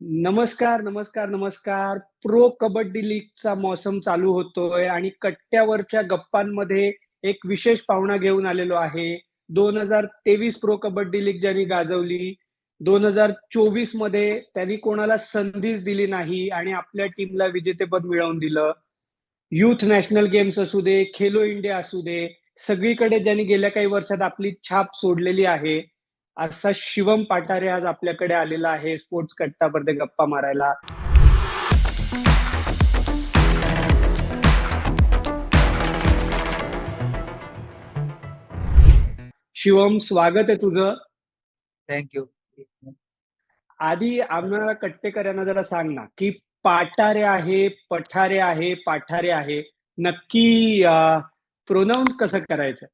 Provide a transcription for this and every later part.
नमस्कार, नमस्कार, नमस्कार. प्रो कबड्डी लीगचा मौसम चालू होतोय आणि कट्ट्यावरच्या गप्पांमध्ये एक विशेष पाहुणा घेऊन आलेलो आहे. 2023 प्रो कबड्डी लीग ज्यांनी गाजवली. 2024 मध्ये त्यांनी कोणाला संधीच दिली नाही आणि आपल्या टीमला विजेतेपद मिळवून दिलं. युथ नॅशनल गेम्स असू दे, खेलो इंडिया असू दे, सगळीकडे ज्यांनी गेल्या काही वर्षात आपली छाप सोडलेली आहे. असा शिवम पाठारे आज आपल्याकडे आलेला आहे स्पोर्ट्स कट्टामध्ये गप्पा मारायला. शिवम स्वागत आहे तुझं. Thank you. आधी आम्हाला कट्टेकरांना जरा सांग ना, की पाठारे आहे, पठारे आहे, पाठारे आहे. नक्की अ, प्रोनाउन्स कसं करायचं?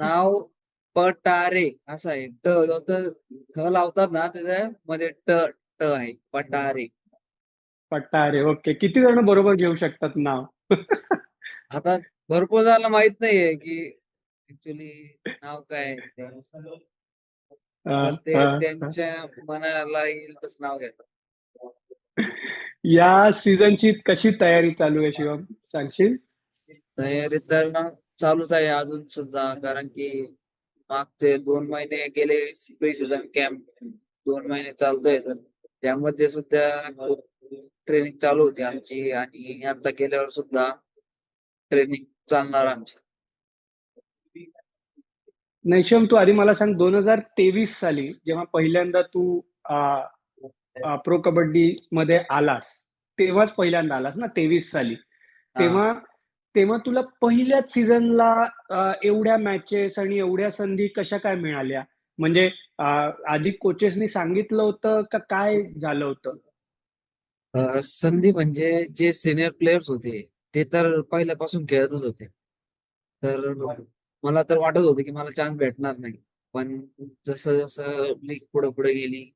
नाव पटारे असं आहे. ट ठ लावतात ना त्याच्यामध्ये ट ट आहे. पटारे. पठारे. ओके. किती जण बरोबर घेऊ शकतात नाव? आता भरपूर जणांना माहीत नाहीये, की ऍक्च्युअली नाव काय आहे ते. तर ते. त्यांच्या मनाला येईल तसं नाव घेतात. या सीझनची कशी तयारी चालू आहे शिवम? सांगशील? तयारी तर चालूच आहे अजून सुद्धा कारण की मागचे 2 महिने गेले प्री सीझन कॅम्प 2 महिने चालतोय तर त्यामध्ये सुद्धा ट्रेनिंग चालू होती आमची आणि आता गेल्यावर सुद्धा ट्रेनिंग चालणार आमची. नाही शिवम तू आधी मला सांग 2023 साली जेव्हा पहिल्यांदा तू प्रो कबड्डीमध्ये आलास, तेव्हाच पहिल्यांदा आलास ना 23 साली. तेव्हा तेव्हा तुला पहिल्याच सीझनला एवढ्या मॅचेस आणि एवढ्या संधी कशा काय मिळाल्या? म्हणजे आधी कोचेसनी सांगितलं होतं का काय झालं होतं? संधी म्हणजे जे सीनियर प्लेयर्स होते, ते तर पहिल्यापासून खेळतच होते. तर मला तर वाटत होतं, की मला चान्स भेटणार नाही. पण जसं-जसं लीग पुढे-पुढे गेली,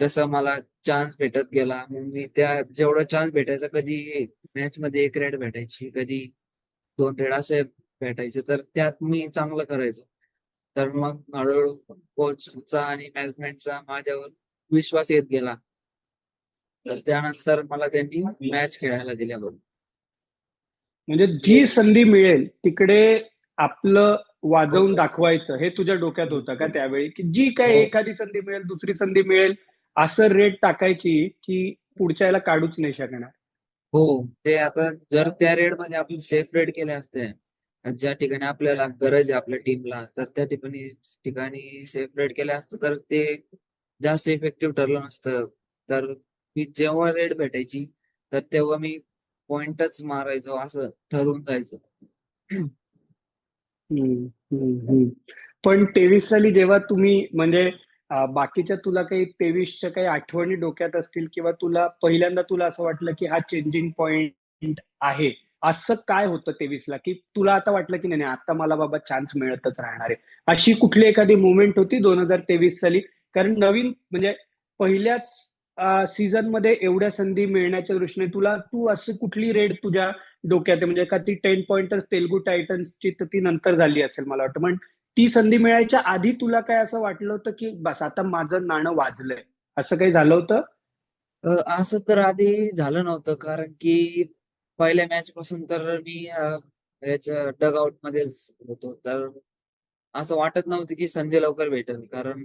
तसं मला चान्स भेटत गेला. मी त्या जेवढा चान्स भेटायचा कधी मॅचमध्ये 1 रेड भेटायची, कधी 2 रेड असे भेटायचे. तर त्यात मी चांगलं करायचो. तर मग हळू-हळू कोचचा आणि मॅनेजमेंटचा माझ्यावर विश्वास येत गेला. तर त्यानंतर मला त्यांनी मॅच खेळायला दिल्या बरोबर. म्हणजे जी संधी मिळेल तिकडे आपलं वाजवून दाखवायचं हे तुझ्या डोक्यात होतं का त्यावेळी? की जी काही हो. एखादी संधी मिळेल, दुसरी संधी मिळेल, असं रेड टाकायची की पुढच्या ह्याला काढूच नाही शकणार? हो. ते आता जर त्या रेडमध्ये आपण सेफ रेड केले असते, ज्या ठिकाणी आपल्याला गरज आहे आपल्या टीमला, तर त्या ठिकाणी ठिकाणी सेफ रेड केले असतं, तर ते जास्त इफेक्टिव्ह ठरलं नसतं. तर मी जेव्हा रेड भेटायची, तर तेव्हा मी पॉइंटच मारायचो असं ठरवून जायचं. पण 23 साली जेव्हा तुम्ही म्हणजे बाकीच्या तुला काही 23च्या काही आठवणी डोक्यात असतील किंवा तुला पहिल्यांदा तुला असं वाटलं की हा चेंजिंग पॉइंट आहे. असं काय होतं 23ला की तुला आता वाटलं की नाही, नाही आता मला बाबा चान्स मिळतच राहणार आहे. अशी कुठली एखादी मुवमेंट होती 2023 साली? कारण नवीन म्हणजे पहिल्याच सीझनमध्ये एवढ्या संधी मिळण्याच्या दृष्टीने तुला तू असं कुठली रेड तुझ्या डोक्यात आहे? म्हणजे का ती 10 पॉइंटर तेलगू टायटन्सची तर ती नंतर झाली असेल मला वाटतं. पण ती संधी मिळायच्या आधी तुला काय असं वाटलं होतं की बस आता माझं नाणं वाजलंय, असं काही झालं होतं? असं तर आधी झालं नव्हतं कारण की पहिल्या मॅचपासून तर मी याच्या डग आउटमध्येच होतो. तर असं वाटत नव्हतं की संधी लवकर भेटेल. कारण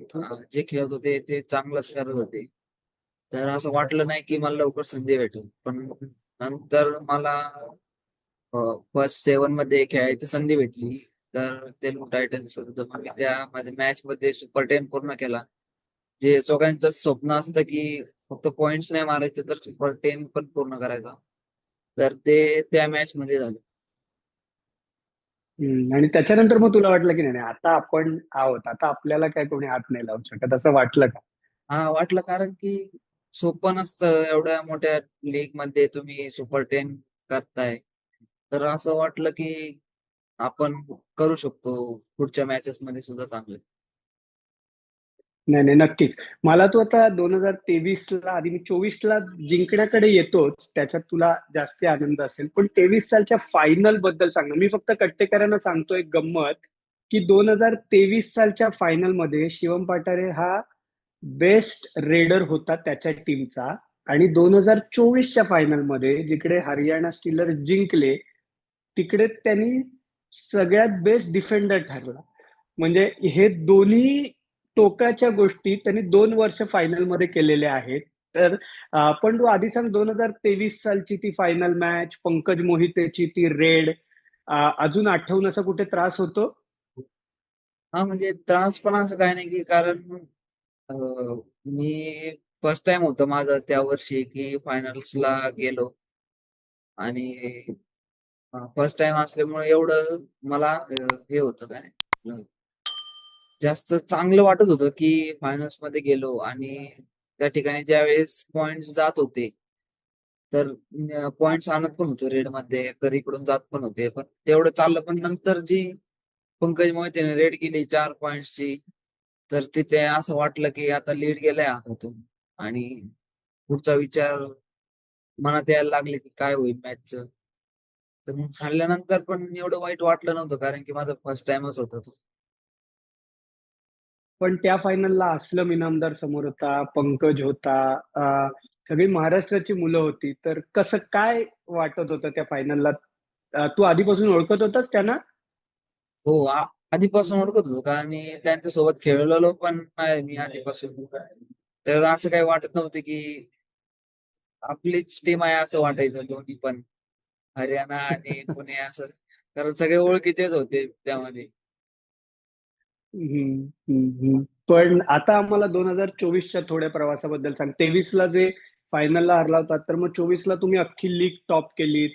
जे खेळत होते ते चांगलंच करत होते. तर असं वाटलं नाही की मला लवकर संधी भेटेल. पण नंतर मला फर्स्ट 7 मध्ये खेळायची संधी भेटली. तर तेलुगू टायटन्स विरुद्ध मग मी त्यामध्ये मॅचमध्ये सुपर 10 पूर्ण केला. जे सगळ्यांचं स्वप्न असतं की फक्त पॉइंट्स नाही मारायचे तर सुपर 10 पण पूर्ण करायचा. तर ते त्या मॅचमध्ये झालं. हं. आणि त्याच्यानंतर मग तुला वाटलं की नाही, आता आपण आहोत. आता आपल्याला काय कोणी हात नाही लावू शकत असं वाटलं का? हां, वाटलं कारण की सोपं नसतं एवढ्या मोठ्या लीगमध्ये तुम्ही सुपर 10 करताय. तर असं वाटलं की आपण करू शकतो पुढच्या मॅचेस मध्ये सुद्धा चांगले नाही, नाही. नक्कीच. मला तू आता 2023ला आधी मी 24ला जिंकण्याकडे येतोच. त्याच्यात तुला जास्त आनंद असेल. पण 23 सालच्या फायनलबद्दल सांग मी फक्त कट्टेकरांना सांगतो एक गंमत, की 2023 सालच्या फायनलमध्ये शिवम पाठारे हा बेस्ट रेडर होता त्याच्या टीमचा आणि दोन हजार चोवीसच्या फायनलमध्ये जिकडे हरियाणा स्टीलर जिंकले तिकडे त्यांनी सगळ्यात बेस्ट डिफेंडर ठरला. म्हणजे हे दोन्ही टोकाच्या गोष्टी त्यांनी दोन वर्ष फायनलमध्ये केलेल्या आहेत. तर पण तू आधी सांग दोन हजार तेवीस सालची ती फायनल मॅच पंकज मोहितेची ती रेड अजून आठवून असा कुठे त्रास होतो? हा म्हणजे त्रास पण असं काही नाही की कारण मी फर्स्ट टाइम होतं माझं त्या वर्षी की फायनल्सला गेलो. आणि फर्स्ट टाइम असल्यामुळे एवढं मला अं, हे होतं काय जास्त चांगलं वाटत होतं की फायनल्समध्ये गेलो आणि त्या ठिकाणी ज्यावेळेस पॉइंट्स जात होते तर पॉइंट्स आणत पण होतो रेडमध्ये तर इकडून जात पण होते. पण तेवढं चाललं पण नंतर जी पंकज मोहितेने रेड केली चार पॉइंटची तर तिथे असं वाटलं की आता लीड गेलाय हातातून. आणि पुढचा विचार मनात यायला लागले की काय होईल मॅचचं तर मग हरल्यानंतर पण एवढं वाईट वाटलं नव्हतं कारण की माझा फर्स्ट टाइमच होता तो. पण त्या फायनलला असलम इनामदार समोर होता पंकज होता अं, सगळी महाराष्ट्राची मुलं होती. तर कसं काय वाटत होतं त्या फायनलला तू आधीपासून ओळखत होतास त्यांना? हो आ- आधीपासून ओळखत होतो कारण मी त्यांच्यासोबत खेळलेलो पण नाही मी आधीपासून. तर असं काही वाटत नव्हतं की आपलीच टीम आहे असं वाटायचं दोन्ही पण. हरियाणा आणि पुणे असं कारण सगळे ओळखीचेच होते त्यामध्ये. हम्म, हम्म, हम्म. पण आता आम्हाला दोन हजार चोवीसच्या थोड्या प्रवासाबद्दल सांग. तेवीसला जे फायनलला हरला होता तर मग चोवीसला तुम्ही अख्खी लीग टॉप केलीत.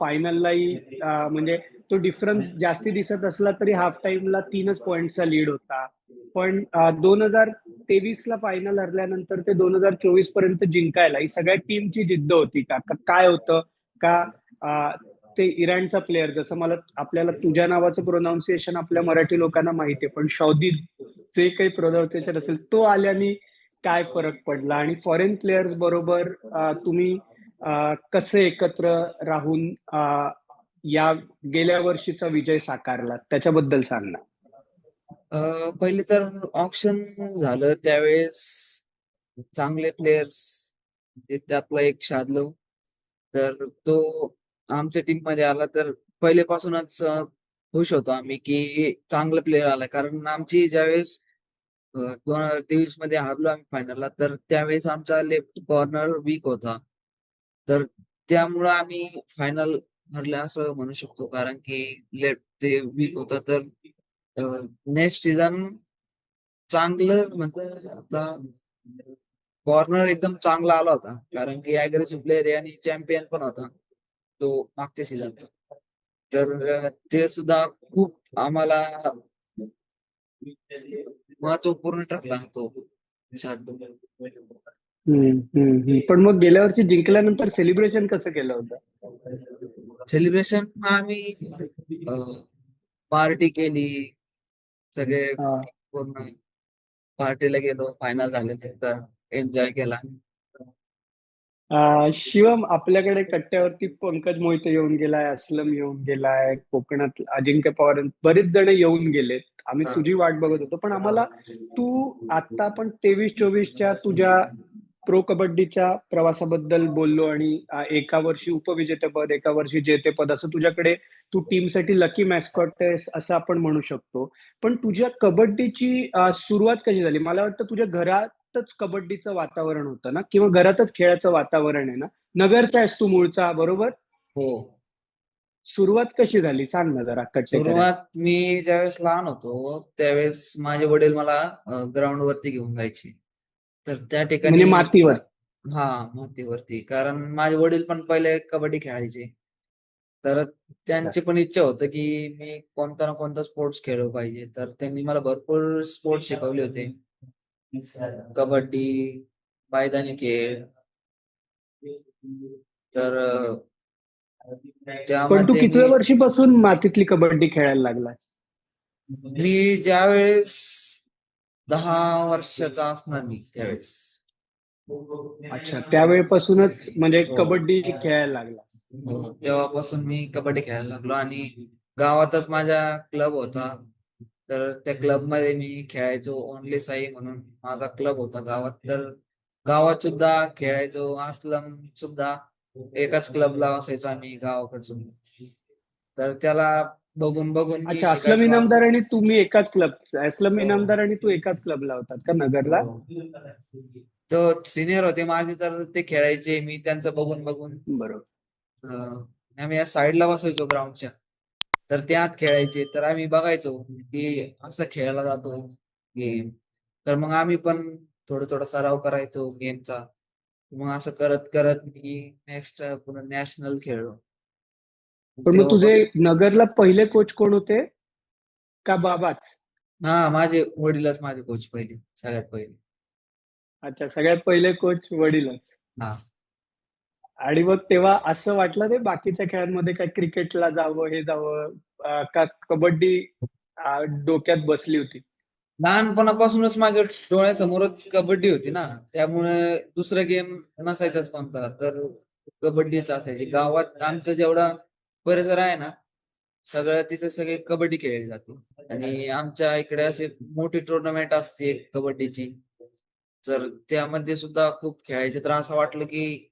फायनललाही म्हणजे तो डिफरन्स जास्ती दिसत असला तरी हाफ टाइमला तीनच पॉइंटचा लीड होता. पण दोन हजार तेवीसला फायनल हरल्यानंतर ते दोन हजार चोवीसपर्यंत जिंकायला ही सगळ्या टीमची जिद्द होती का काय होतं? का ते इराणचा प्लेअर जसं मला आपल्याला तुझ्या नावाचं प्रोनाऊन्सिएशन आपल्या मराठी लोकांना माहिती आहे पण शौदी जे काही प्रोनाऊन्सिएशन असेल तो आल्याने काय फरक पडला? आणि फॉरेन प्लेयर्स बरोबर तुम्ही कसे एकत्र राहून या गेल्या वर्षीचा विजय साकारला त्याच्याबद्दल सांग ना. पहिले तर ऑप्शन झालं त्यावेळेस चांगले प्लेयर्स त्यातला एक शादलव तर तो आमच्या टीममध्ये आला तर पहिलेपासूनच अं, खुश होतो आम्ही की चांगला प्लेयर आला. कारण आमची ज्यावेळेस दोन हजार तेवीसमध्ये हारलो आम्ही फायनलला तर त्यावेळेस आमचा लेफ्ट कॉर्नर वीक होता. तर त्यामुळं आम्ही फायनल हरले असं म्हणू शकतो. कारण की लेफ्ट ते वीक होता. तर नेक्स्ट सीझन चांगलं म्हणजे आता कॉर्नर एकदम चांगला आला होता. कारण की अग्रेसिव्ह प्लेअर आहे आणि चॅम्पियन पण होता तो मागच्या सीझनचा तर ते सुद्धा खूप आम्हाला महत्त्वपूर्ण ठरला तो. पण मग गेल्या वर्षी जिंकल्यानंतर सेलिब्रेशन कसं केलं होतं? सेलिब्रेशन आम्ही पार्टी केली. सगळे. पूर्ण पार्टीला गेलो. फायनल झाल्यानंतर. एन्जॉय केला. अं, शिवम आपल्याकडे कट्ट्यावरती पंकज मोहिते येऊन गेलाय असलम येऊन गेलाय कोकणात अजिंक्य पवार बरेच जण येऊन गेलेत. आम्ही हा. तुझी वाट बघत होतो. पण आम्हाला तू आता पण तेवीस चोवीसच्या तुझ्या प्रो कबड्डीच्या प्रवासाबद्दल बोललो आणि अं, एका वर्षी उपविजेतेपद एका वर्षी जेतेपद असं तुझ्याकडे तू टीमसाठी लकी मॅस्कॉट आहेस असं आपण म्हणू शकतो. पण तुझ्या कबड्डीची अं, सुरुवात कशी झाली? मला वाटतं तुझ्या घरातच कबड्डीचं वातावरण होतं ना? किंवा घरातच खेळाचं वातावरण आहे ना? नगरचा आहेस तू मूळचा बरोबर? हो. सुरुवात कशी झाली? सांग ना जरा सुरुवात मी ज्यावेळेस लहान होतो त्यावेळेस माझे वडील मला ग्राउंड वरती घेऊन जायचे. तर त्या ठिकाणी म्हणजे मातीवर? हा मातीवरती. कारण माझे वडील पण पहिले कबड्डी खेळायचे. तर त्यांची पण इच्छा होतं की मी कोणता ना कोणता स्पोर्ट्स खेळलो पाहिजे. तर त्यांनी मला भरपूर स्पोर्ट्स शिकवले होते. कबड्डी पायदानी खेळ. तर पण तू त्यामध्ये कितव्या मी वर्षीपासून मातीतली कबड्डी खेळायला लागलास? मी ज्यावेळेस दहा वर्षाचा असणार मी त्यावेळेस. अच्छा त्यावेळेपासूनच म्हणजे हो. कबड्डी खेळायला लागला हो तेव्हापासून मी कबड्डी खेळायला लागलो आणि गावातच माझा क्लब होता. तर त्या क्लबमध्ये मी खेळायचो ओनली साई म्हणून. माझा क्लब होता गावात. तर गावात सुद्धा खेळायचो असलम सुद्धा. एकाच क्लबला असायचो आम्ही गावाकडसून. तर त्याला बघून बघून अच्छा असलम इनामदार. आणि तुम्ही एकाच क्लब असलम हो. इनामदार आणि तू एकाच क्लबला होतात का नगरला? हो. तो सिनियर होते माझे तर ते खेळायचे मी त्यांचं बघून बघून. बरोबर. आम्ही या साईडला बसायचो ग्राउंडच्या तर त्यात खेळायचे. तर आम्ही बघायचो की असं खेळला जातो गेम तर मग आम्ही पण थोडं थोडं सराव करायचो गेमचा मग असं करत करत मी नेक्स्ट पुन्हा नॅशनल खेळलो. पण मग तुझे नगरला पहिले कोच कोण होते? का बाबाच? हा माझे वडीलच माझे कोच पहिले सगळ्यात पहिले. अच्छा सगळ्यात पहिले कोच वडीलच. हा. आणि मग तेव्हा असं वाटलं ते बाकीच्या खेळांमध्ये काय क्रिकेटला जावं हे जावं का कबड्डी डोक्यात बसली होती? लहानपणापासूनच माझ्या डोळ्यासमोरच कबड्डी होती ना. त्यामुळे दुसरा गेम नसायचाच कोणता. तर कबड्डीच असायची. गावात आमचा जेवढा परिसर आहे ना सगळं तिथे सगळे कबड्डी खेळली जाते. आणि आमच्या इकडे असे मोठी टुर्नामेंट असते कबड्डीची. तर त्यामध्ये सुद्धा खूप खेळायचे. तर असं वाटलं की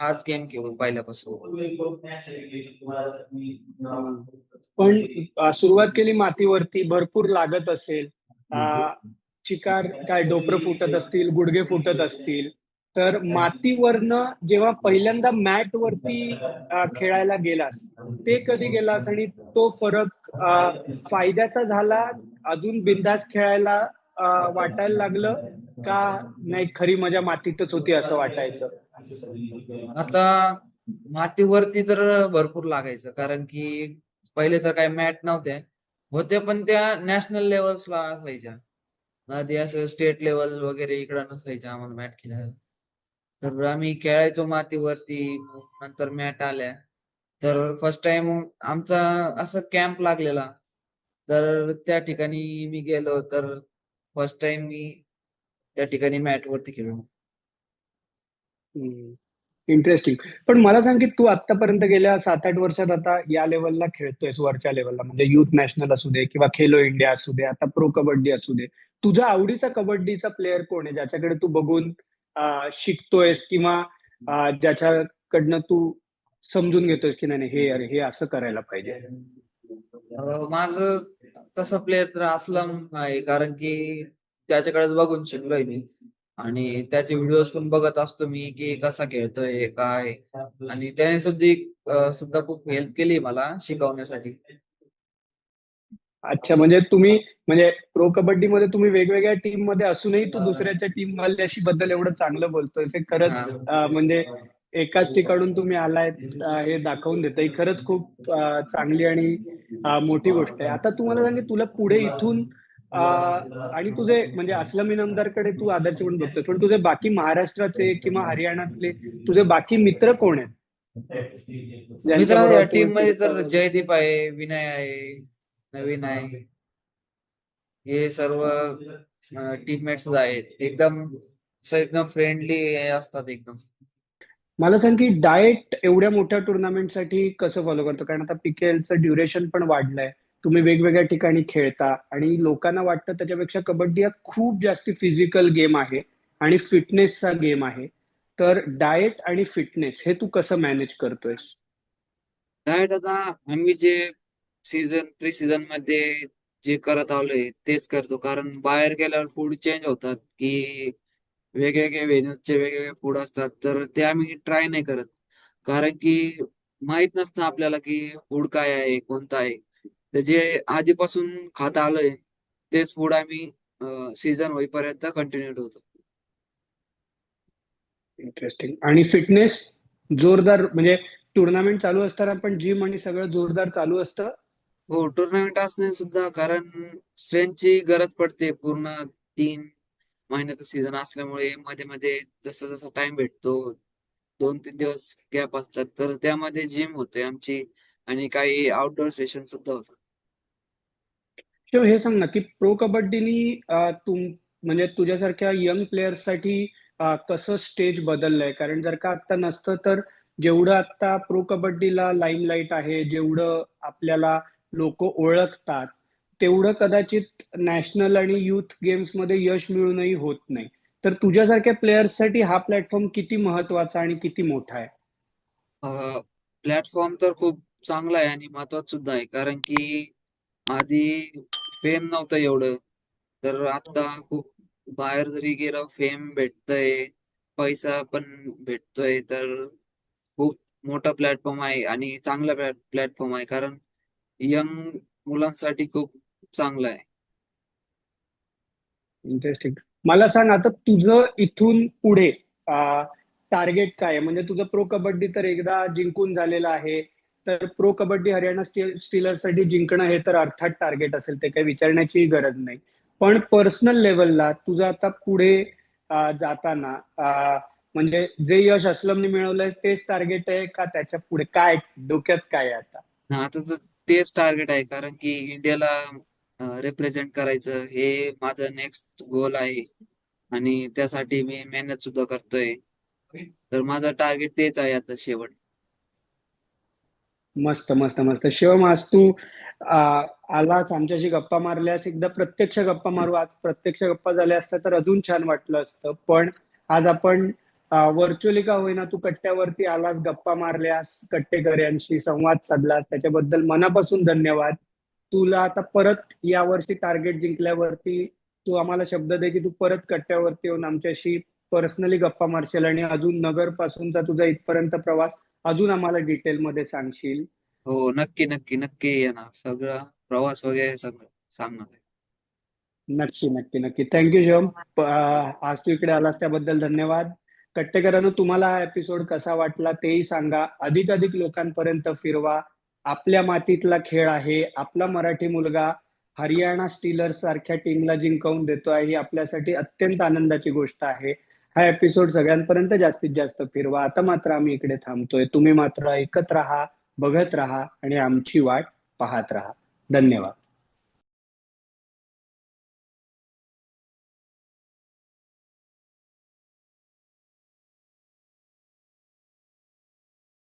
हाच गेम खेळू पहिल्यापासून. पण सुरुवात केली मातीवरती भरपूर लागत असेल. अं, चिकार काय डोपरं फुटत असतील गुडघे फुटत असतील. तर मातीवरनं जेव्हा पहिल्यांदा मॅट वरती खेळायला गेलास ते कधी गेलास आणि तो फरक फायद्याचा झाला अजून बिंदास खेळायला वाटायला लागलं? का नाही खरी मजा मातीतच होती असं वाटायचं? आता मातीवरती तर भरपूर लागायचं कारण की पहिले तर काही मॅट नव्हत्या. होत्या पण त्या नॅशनल लेवल्सला असायच्या. आधी असं स्टेट लेवल वगैरे इकडं नसायच्या आम्हाला मॅट खेळायला. तर आम्ही खेळायचो मातीवरती मग नंतर मॅट आल्या. तर फर्स्ट टाइम आमचा असं कॅम्प लागलेला. तर त्या ठिकाणी मी गेलो तर फर्स्ट टाइम मी त्या ठिकाणी मॅट वरती खेळलो. इंटरेस्टिंग पण मला सांग की तू आतापर्यंत गेल्या सात आठ वर्षात आता या लेवलला खेळतोयस वरच्या लेवलला म्हणजे युथ नॅशनल असू दे किंवा खेलो इंडिया असू दे आता प्रो कबड्डी असू दे. तुझा आवडीचा कबड्डीचा प्लेअर कोण आहे? ज्याच्याकडे तू बघून शिकतोयस किंवा ज्याच्याकडनं तू समजून घेतोयस की नाही हे अरे हे असं करायला पाहिजे. माझ माझं तसं प्लेअर तर असलम आहे कारण की त्याच्याकडेच बघून शिकलोय मी. आणि त्याचे व्हिडिओज पण बघत असतो मी की कसा खेळतोय काय? आणि त्याने सुद्धा अं, सुद्धा खूप हेल्प केली मला शिकवण्यासाठी. अच्छा म्हणजे तुम्ही म्हणजे प्रो कबड्डी मध्ये तुम्ही वेगवेगळ्या टीममध्ये असूनही तू दुसऱ्याच्या टीम वाल्याशी बद्दल एवढं चांगलं बोलतोय. हे खरंच हा. अं, म्हणजे एकाच ठिकाणून तुम्ही आलाय अं, हे दाखवून देतं ही खरंच खूप अं, चांगली आणि अं, मोठी गोष्ट आहे. आता तुम्हाला सांगे तुला पुढे इथून आणि तुझे म्हणजे असलम इनामदारकडे तू आदर्श म्हणून बघतोय पण तुझे बाकी महाराष्ट्राचे किंवा हरियाणातले तुझे बाकी मित्र कोण आहेत? टीममध्ये तर जयदीप आहे विनय आहे नवीन आहे. हे सर्व टीममेट्स आहेत. एकदम एकदम फ्रेंडली असतात एकदम. मला सांग की डाएट एवढ्या मोठ्या टुर्नामेंटसाठी कसं फॉलो करतो? कारण आता पीकेएलचं ड्युरेशन पण वाढलंय. तुम्ही वेगवेगळ्या ठिकाणी खेळता आणि लोकांना वाटतं त्याच्यापेक्षा कबड्डी हा खूप जास्ती फिजिकल गेम आहे आणि फिटनेसचा गेम आहे. तर डाएट आणि फिटनेस हे तू कसं मॅनेज करतोयस? डाएट आता आम्ही जे सीझन प्री सीझनमध्ये जे करत आलोय तेच करतो. कारण बाहेर गेल्यावर फूड चेंज होतात की वेगवेगळे व्हेन्यूजचे वेगवेगळे फूड असतात. तर ते आम्ही ट्राय नाही करत. कारण की माहीत नसतं आपल्याला की फूड काय आहे कोणता आहे. तर जे आधीपासून खात आलोय तेच फूड आम्ही सीझन होईपर्यंत कंटिन्यू ठेवतो. इंटरेस्टिंग आणि फिटनेस जोरदार म्हणजे टुर्नामेंट चालू असताना पण जिम आणि सगळं जोरदार चालू असतं? हो टुर्नामेंट असणे सुद्धा कारण स्ट्रेंथची गरज पडते पूर्ण तीन महिन्याचं सीझन असल्यामुळे मध्ये मध्ये जसं जसं टाइम भेटतो दोन तीन दिवस गॅप असतात तर त्यामध्ये जिम होते आमची आणि काही आउटडोर सेशन सुद्धा होतात. शिव हे सांग ना की प्रो कबड्डीनी अं, तुम म्हणजे तुझ्यासारख्या यंग प्लेयर्ससाठी साठी कसं स्टेज बदललंय? कारण जर का आता नसतं तर जेवढं आता प्रो कबड्डीला लाईमलाईट आहे जेवढं आपल्याला लोक ओळखतात तेवढं कदाचित नॅशनल आणि युथ गेम्समध्ये यश मिळूनही होत नाही. तर तुझ्यासारख्या प्लेयर्ससाठी हा प्लॅटफॉर्म किती महत्त्वाचा आणि किती मोठा आहे? प्लॅटफॉर्म तर खूप चांगला आहे आणि महत्त्वाचा सुद्धा आहे. कारण की आधी फेम नव्हतं एवढं. तर आता खूप बाहेर जरी गेलं फेम भेटतंय. पैसा पण भेटतोय. तर खूप मोठा प्लॅटफॉर्म आहे आणि चांगला प्लॅटफॉर्म आहे. कारण यंग मुलांसाठी खूप चांगला आहे. इंटरेस्टिंग मला सांग आता तुझं इथून पुढे टार्गेट काय म्हणजे तुझं प्रो कबड्डी तर एकदा जिंकून झालेलं आहे. तर प्रो कबड्डी हरियाणा स्टीलरसाठी जिंकणं हे तर अर्थात टार्गेट असेल ते काही विचारण्याची गरज नाही. पण पर्सनल लेवलला तुझं आता पुढे जाताना म्हणजे जे यश असलमने मिळवलंय तेच टार्गेट आहे का त्याच्या पुढे काय डोक्यात काय आहे आता? आता तेच टार्गेट आहे कारण की इंडियाला रिप्रेझेंट करायचं हे माझं नेक्स्ट गोल आहे. आणि त्यासाठी मी मेहनत सुद्धा करतोय. तर माझं टार्गेट तेच आहे आता शेवट. मस्त मस्त मस्त. शिवम आज तू आलाच आलास आमच्याशी गप्पा मारल्यास एकदा प्रत्यक्ष गप्पा मारू. आज प्रत्यक्ष गप्पा झाल्या असत्या तर अजून छान वाटलं असतं. पण आज आपण व्हर्च्युअली का होईना तू कट्ट्यावरती आलास गप्पा मारल्यास कट्टेकऱ्यांशी संवाद साधलास. त्याच्याबद्दल मनापासून धन्यवाद. तुला आता परत यावर्षी टार्गेट जिंकल्यावरती तू आम्हाला शब्द दे की तू परत कट्ट्यावरती येऊन आमच्याशी पर्सनली गप्पा मारशील आणि अजून नगर पासूनचा तुझा इथपर्यंत प्रवास अजून आम्हाला डिटेलमध्ये सांगशील? हो नक्की नक्की नक्की येणार. सगळं प्रवास वगैरे सगळं सांगणार नक्की नक्की नक्की. थँक्यू शिवम आज तू इकडे आलास त्याबद्दल धन्यवाद. कट्टेकरांनो तुम्हाला हा एपिसोड कसा वाटला तेही सांगा. अधिक अधिक लोकांपर्यंत फिरवा. आपल्या मातीतला खेळ आहे. आपला मराठी मुलगा हरियाणा स्टीलर्स सारख्या टीमला जिंकवून देतो आहे ही आपल्यासाठी अत्यंत आनंदाची गोष्ट आहे. हा एपिसोड सगळ्यांपर्यंत जास्तीत जास्त फिरवा. आता मात्र आम्ही इकडे थांबतोय. तुम्ही मात्र ऐकत राहा बघत राहा आणि आमची वाट पाहत राहा. धन्यवाद.